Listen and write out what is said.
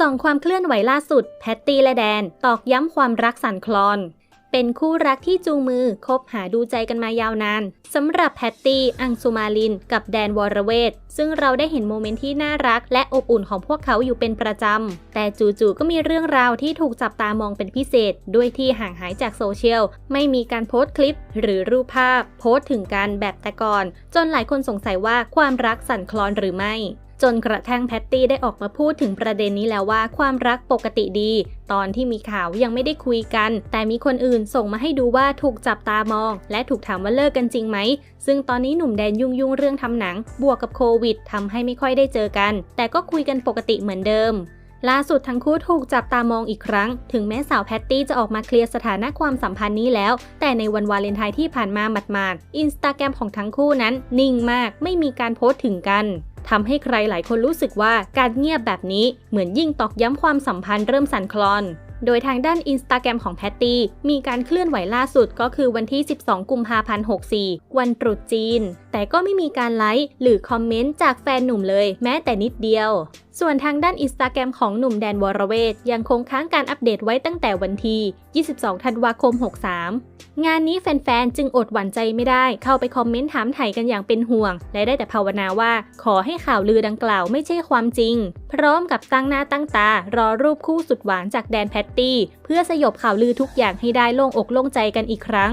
ส่องความเคลื่อนไหวล่าสุด แพตตี้และแดน ตอกย้ำความรักสั่นคลอน เป็นคู่รักที่จูงมือคบหาดูใจกันมายาวนานสำหรับแพตตี้อังสุมาลิน กับแดนวรเวทซึ่งเราได้เห็นโมเมนต์ที่น่ารัก และอบอุ่นของพวกเขาอยู่เป็นประจำ แต่จู่ๆก็มีเรื่องราวที่ถูกจับตามองเป็นพิเศษ ด้วยที่ห่างหายจากโซเชียล ไม่มีการโพสต์คลิป หรือรูปภาพ โพสต์ถึงกันแบบแต่ก่อน จนหลายคนสงสัยว่าความรักสั่นคลอนหรือไม่ จนกระทั่งแพตตี้ได้ออกมาพูดถึงประเด็นนี้แล้วว่าความรักปกติดี ตอนที่มีข่าวยังไม่ได้คุยกัน แต่มีคนอื่นส่งมาให้ดูว่าถูกจับตามอง และถูกถามว่าเลิกกันจริงไหม ซึ่งตอนนี้หนุ่มแดนยุ่งยุ่งเรื่องทำหนัง บวกกับโควิดทำให้ไม่ค่อยได้เจอกัน แต่ก็คุยกันปกติเหมือนเดิมล่าสุดทั้งคู่ถูกจับตามองอีกครั้ง ถึงแม้สาวแพตตี้จะออกมาเคลียร์สถานะความสัมพันธ์นี้แล้ว แต่ในวันวาเลนไทน์ที่ผ่านมาหมาดๆอินสตาแกรมของทั้งคู่นั้นนิ่งมากไม่มีการโพสต์ถึงกัน ทำให้ใครหลายคนรู้สึกว่าการเงียบแบบนี้เหมือนยิ่งตอกย้ำความสัมพันธ์เริ่มสั่นคลอน โดยทางด้านอินสตาแกรมของแพตตี้มีการเคลื่อนไหวล่าสุดก็คือวันที่ 12 กุมภาพันธ์ 64 วันตรุษจีนแต่ก็ไม่มีการไลค์หรือคอมเมนต์จากแฟนหนุ่มเลยแม้แต่นิดเดียว ส่วนทางด้านอินสตาแกรมของหนุ่มแดนวรเวทยังคงค้างการอัปเดตไว้ตั้งแต่วันที่ 22 ธันวาคม 63 งานนี้แฟนๆ จึงอดหวั่นใจไม่ได้เข้าไปคอมเมนต์ถามไถ่กันอย่างเป็นห่วง และได้แต่ภาวนาว่าขอให้ข่าวลือดังกล่าวไม่ใช่ความจริง พร้อมกับตั้งหน้าตั้งตารอรูปคู่สุดหวานจากแดนแพตตี้ เพื่อสยบข่าวลือทุกอย่างให้ได้โล่งอกโล่งใจกันอีกครั้ง